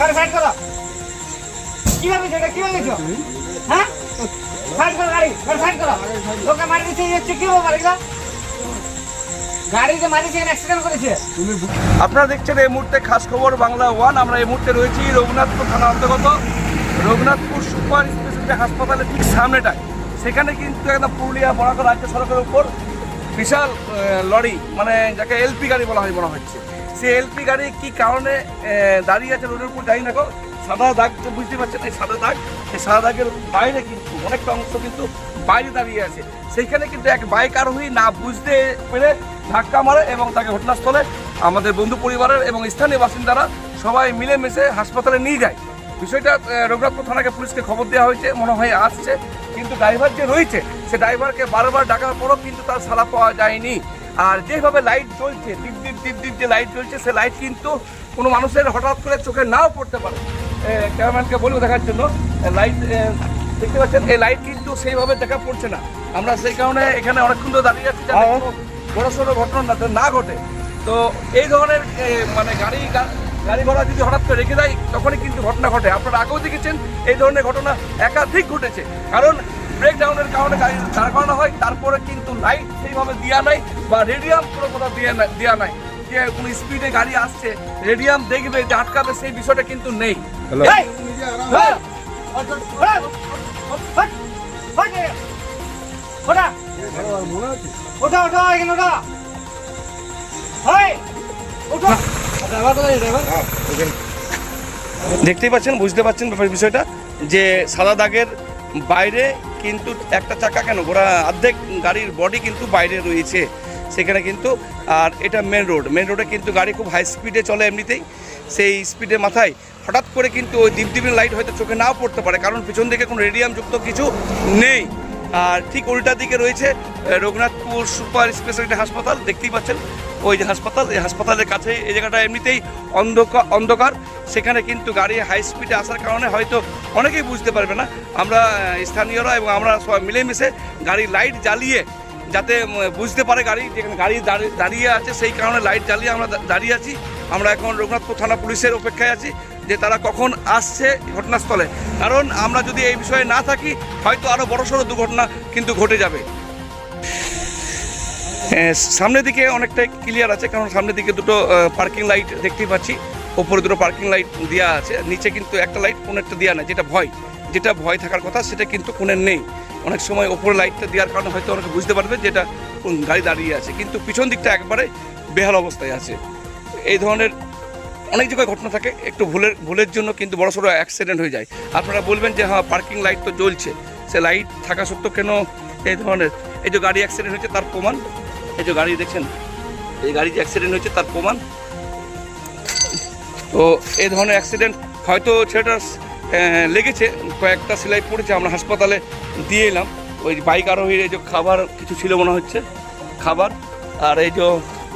গাড়ি সাইড করো। কি ভাবে সেটা কি ভাবে হ্যাঁ? সাইড করো গাড়ি গাড়ি সাইড করো। লোকে মারি দিচ্ছে যাচ্ছে কি হবে মারি অ্যাক্সিডেন্ট করেছে। আপনারা দেখছেন এই মুহূর্তে খাস খবর বাংলা ওয়ান। আমরা এই মুহূর্তে রয়েছি রঘুনাথপুর থানা অন্তর্গত। রঘুনাথপুর সুপার স্পেশালিটি হাসপাতালের ঠিক সামনেটায়। সেখানে কিন্তু একদম পুরুলিয়া বরাকর রাজ্য সড়কের উপর বিশাল লরি মানে যাকে এলপি গাড়ি বলা হয় মনে হচ্ছে। সেই এলপি গাড়ি কি কারণে দাঁড়িয়ে আছে রোডের উপর জানি না সাদা দাগ তো বুঝতে পারছেন এই সাদা দাগ। এই সাদা দাগের বাইরে কিন্তু অনেকটা অংশ কিন্তু বাইরে দাঁড়িয়ে আছে। সেইখানে কিন্তু এক বাইক আরোহী না বুঝতে পেরে ধাক্কা মারে এবং তাকে ঘটনাস্থলে আমাদের বন্ধু পরিবারের এবং স্থানীয় বাসিন্দারা সবাই মিলেমিশে হাসপাতালে নিয়ে যায়। বিষয়টা রঘুনাথপুর থানাকে পুলিশকে খবর দেওয়া হয়েছে, মনে হয় আসছে। কিন্তু ড্রাইভার যে রয়েছে, সে ড্রাইভারকে বারবার ডাকার পরও কিন্তু তার সাড়া পাওয়া যায়নি। আর যেভাবে লাইট জ্বলছে ডিপ ডিপ ডিপ ডিপ যে লাইট জ্বলছে সে লাইট কিন্তু কোনো মানুষের হঠাৎ করে চোখে নাও পড়তে পারে। ক্যামেরাম্যানকে বলব দেখার জন্য লাইট দেখতে পাচ্ছেন এই লাইট কিন্তু সেইভাবে দেখা পড়ছে না। আমরা সেই কারণে এখানে অনেকক্ষণ ধরে দাঁড়িয়ে যাচ্ছি কোনো বড় সড়ো ঘটনা না- না ঘটে। তো এই ধরনের মানে গাড়ি গাড়ি ঘোড়া যদি হঠাৎ করে রেখে দেয় তখনই কিন্তু ঘটনা ঘটে। আপনারা আগেও দেখেছেন এই ধরনের ঘটনা একাধিক ঘটেছে। কারণ ব্রেকডাউনের কারণে গাড়ি দাঁড় করানো হয়। তারপরে কিন্তু লাইট সেইভাবে দেওয়া নাই বা রেডিয়াম কোনো কোথাও দেওয়া নাই দেওয়া নাই। যে কোনো স্পিডে গাড়ি আসছে রেডিয়াম দেখবে যে আটকাবে সেই বিষয়টা কিন্তু নেই! ওঠা! ওঠা, ওঠা, এখানে। এই! দেখতেই পাচ্ছেন বুঝতে পাচ্ছেন বিষয়টা যে সাদা দাগের বাইরে কিন্তু একটা চাকা কেন? ঘোড়া অর্ধেক গাড়ির বডি কিন্তু বাইরে রয়েছে সেখানে কিন্তু। আর এটা মেন রোড মেন রোডে কিন্তু গাড়ি খুব হাই স্পিডে চলে এমনিতেই। সেই স্পিডের মাথায় হঠাৎ করে কিন্তু ওই দ্বীপদ্বীপের লাইট হয়তো চোখে নাও পড়তে পারে, কারণ পিছন দিকে কোনো রেডিয়াম যুক্ত কিছু নেই। আর ঠিক উল্টা দিকে রয়েছে রঘুনাথপুর সুপার স্পেশালিটি হাসপাতাল, দেখতেই পাচ্ছেন ওই যে হাসপাতাল, এই হাসপাতালের কাছে এই জায়গাটা এমনিতেই অন্ধকার অন্ধকার। সেখানে কিন্তু গাড়ি হাই স্পিডে আসার কারণে হয়তো অনেকেই বুঝতে পারবে না। আমরা স্থানীয়রা এবং আমরা সবাই মিলেমিশে গাড়ির লাইট জ্বালিয়ে, যাতে বুঝতে পারে গাড়ি যেখানে গাড়ি দাঁড়িয়ে- দাঁড়িয়ে আছে, সেই কারণে লাইট জ্বালিয়ে আমরা দাঁড়িয়ে আছি। আমরা এখন রঘুনাথপুর থানা পুলিশের অপেক্ষায় আছি। যে তারা কখন আসছে ঘটনাস্থলে। কারণ আমরা যদি এই বিষয়ে না থাকি, হয়তো আরও বড়সড় দুর্ঘটনা কিন্তু ঘটে যাবে। সামনের দিকে অনেকটাই ক্লিয়ার আছে, কারণ সামনের দিকে দুটো পার্কিং লাইট দেখতেই পাচ্ছি। ওপরে দুটো পার্কিং লাইট দেওয়া আছে। নিচে কিন্তু একটা লাইট কোনো একটা দেওয়া নেই, যেটা ভয়। যেটা ভয় থাকার কথা, সেটা কিন্তু কোনের নেই। অনেক সময় ওপরে লাইটটা দেওয়ার কারণে হয়তো অনেকে বুঝতে পারবে যেটা কোন গাড়ি দাঁড়িয়ে আছে। কিন্তু পিছন দিকটা একবারে বেহাল অবস্থায় আছে। এই ধরনের অনেক জায়গায় ঘটনা থাকে একটু ভুলের ভুলের জন্য কিন্তু বড় সড়ো অ্যাক্সিডেন্ট হয়ে যায়। আপনারা বলবেন যে হ্যাঁ পার্কিং লাইট তো জ্বলছে সে লাইট থাকা সত্ত্বেও কেন এই ধরনের? এই যে গাড়ি অ্যাক্সিডেন্ট হয়েছে তার প্রমাণ? এই যে গাড়ি দেখছেন এই গাড়ি যে অ্যাক্সিডেন্ট হয়েছে তার প্রমাণ? তো এই ধরনের অ্যাক্সিডেন্ট হয়তো ছেলেটার আহ, লেগেছে কয়েকটা সেলাই পড়েছে আমরা হাসপাতালে দিয়ে এলাম। ওই বাইক আরোহীর এই যে খাবার কিছু ছিল মনে হচ্ছে খাবার আর এই যে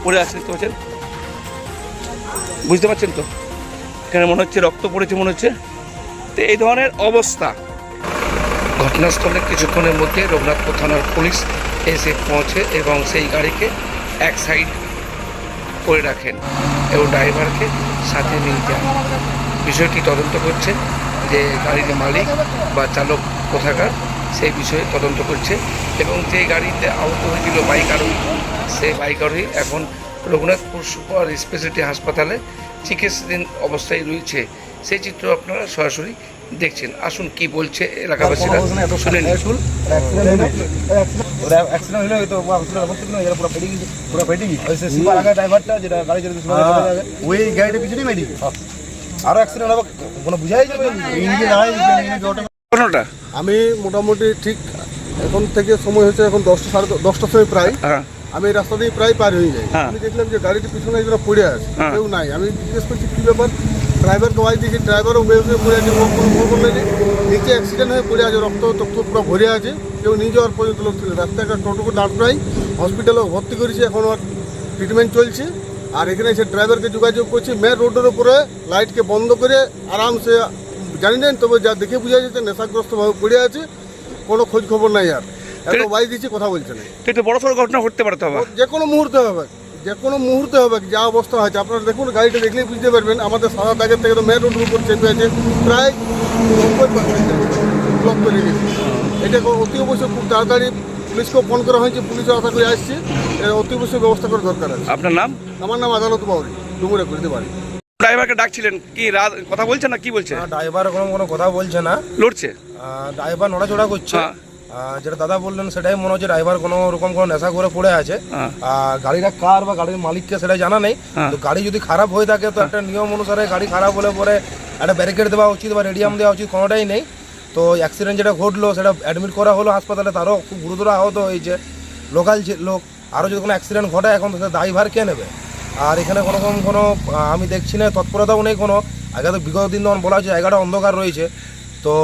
পড়ে দেখতে পাচ্ছেন? বুঝতে পারছেন তো? এখানে মনে হচ্ছে রক্ত পড়েছে, মনে হচ্ছে। তো এই ধরনের অবস্থা। ঘটনাস্থলে কিছুক্ষণের মধ্যে রঘুনাথপুর থানার পুলিশ এসে পৌঁছে এবং সেই গাড়িকে এক সাইড করে রাখেন এবং ড্রাইভারকে সাথে নিয়ে যান। বিষয়টি তদন্ত করছে যে গাড়ির মালিক বা চালক কোথাকার, সেই বিষয়ে তদন্ত করছে এবং যে গাড়িতে আহত হয়েছিল বাইক আরোহী সেই বাইক আরোহী এখন রঘুনাথপুর সুপার স্পেশালিটি হাসপাতালে চিকিৎসাধীন অবস্থায় রয়েছে। সেই চিত্র আপনারা সরাসরি দেখছেন। আসুন কি বলছে এলাকাবাসীরা। শুনে পুরো ওই মেডি আরও অ্যাক্সিডেন্ট হবে কোনো বুঝাই যাবে? ঘটনাটা? আমি মোটামুটি ঠিক এখন থেকে সময় হচ্ছে এখন দশটা সাড়ে দশটার সময় প্রায়। হ্যাঁ। আমি এই রাস্তা দিয়ে প্রায় পার হয়ে যাই। হ্যাঁ। আমি দেখলাম যে গাড়িটি পিছনে একজনা পড়ে আছে হ্যাঁ। কেউ নাই। আমি জিজ্ঞেস করছি কী ব্যাপার? ড্রাইভারকে ওয়াই দিয়েছি ড্রাইভারও বেশ হয়ে পড়ে আছে কোনো খবর নেই। নিচে অ্যাক্সিডেন্ট হয়ে পড়ে আছে রক্ত টক্ত পুরো ভরে আছে। কেউ নিয়ে যাওয়ার পর্যন্ত লোক ছিল। রাস্তায় একটা টোটোকে দাঁড় করাই হসপিটালে ভর্তি করেছি এখন আর ট্রিটমেন্ট চলছে। আর এখানে এসে ড্রাইভারকে যোগাযোগ করছি মেন রোডের উপরে লাইটকে বন্ধ করে আরামসে জানি নেন তবে যা দেখে বোঝা যাচ্ছে নেশাগ্রস্তভাবে পড়ে আছে কোনো খোঁজ খবর নাই আর। একটা ওয়াই দিয়েছি কথা বলছে না। তো এটা বড় সড়ো ঘটনা ঘটতে পারে তো আবার। যে কোনো মুহূর্তে হবে যে কোনো মুহূর্তে হবে যা অবস্থা হয়েছে। আপনারা দেখুন গাড়িটা দেখলেই বুঝতে পারবেন আমাদের সাদা দাগের থেকে তো মেন রোডের উপর চেপে আছে প্রায় নব্বই পার্সেন্ট ব্লক করে গেছে এটা অতি অবশ্যই খুব তাড়াতাড়ি পুলিশকেও ফোন করা হয়েছে পুলিশও আশা করে আসছে। এর অতি অবশ্যই ব্যবস্থা করা দরকার আছে। আপনার নাম? আমার নাম আদালত বাউরি ডুমুরে করতে পারি ড্রাইভারকে ডাকছিলেন কি রাত কথা বলছে না কি বলছে? ড্রাইভার কোনো কোনো কথা বলছে না। লড়ছে? ড্রাইভার নড়াচড়া করছে। হ্যাঁ। যেটা দাদা বললেন সেটাই মনে হচ্ছে ড্রাইভার কোনো রকম কোনো নেশা করে পড়ে আছে। হ্যাঁ। আর গাড়িটা কার বা গাড়ির মালিককে সেটা জানা নেই। হ্যাঁ। তো গাড়ি যদি খারাপ হয়ে থাকে তো একটা নিয়ম অনুসারে গাড়ি খারাপ হলে পরে একটা ব্যারিকেড দেওয়া উচিত বা রেডিয়াম দেওয়া উচিত কোনোটাই নেই। তো অ্যাক্সিডেন্ট যেটা ঘটলো সেটা অ্যাডমিট করা হলো হাসপাতালে তারও খুব গুরুতর আহত হয়েছে। লোকাল লোক আরও যদি কোনো অ্যাক্সিডেন্ট ঘটে এখন দায়ভার কে নেবে? আর এখানে কোনো রকম কোনো আমি দেখছি না তৎপরতাও নেই কোনো। আগে তো বিগত দিন তখন বলা হচ্ছে জায়গাটা অন্ধকার রয়েছে। তো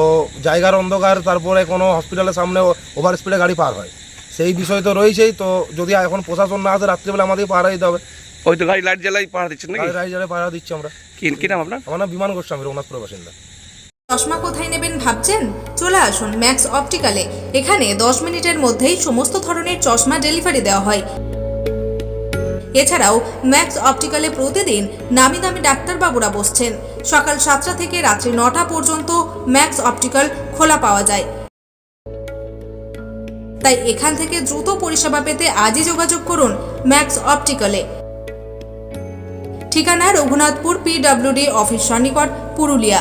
জায়গার অন্ধকার তারপরে কোনো হসপিটালের সামনে ওভার স্পিডে গাড়ি পার হয়। সেই বিষয় তো রয়েছেই তো যদি এখন প্রশাসন না আসে রাত্রিবেলা আমাদের পাহারা দিতে হবে। ওই তো গাড়ি লাইট জ্বালাই পাহাড় দিচ্ছেন নাকি? গাড়ি জ্বালিয়ে পাহারা দিচ্ছি আমরা। কি কি নাম আপনার? আমার নাম বিমান গোস্বামী রঘুনাথপুর বাসিন্দা। চশমা কোথায় নেবেন ভাবছেন? চলে আসুন ম্যাক্স অপটিক্যালে। এখানে দশ মিনিটের মধ্যেই সমস্ত ধরনের চশমা ডেলিভারি দেওয়া হয়। এছাড়াও ম্যাক্স অপটিক্যালে প্রতিদিন নামি দামি ডাক্তারবাবুরা বসছেন। সকাল সাতটা থেকে রাত্রি নটা পর্যন্ত ম্যাক্স অপটিক্যাল খোলা পাওয়া যায়। তাই এখান থেকে দ্রুত পরিষেবা পেতে আজই যোগাযোগ করুন ম্যাক্স অপটিক্যালে। ঠিকানা রঘুনাথপুর পিডব্লিউডি অফিস সন্নিকট পুরুলিয়া।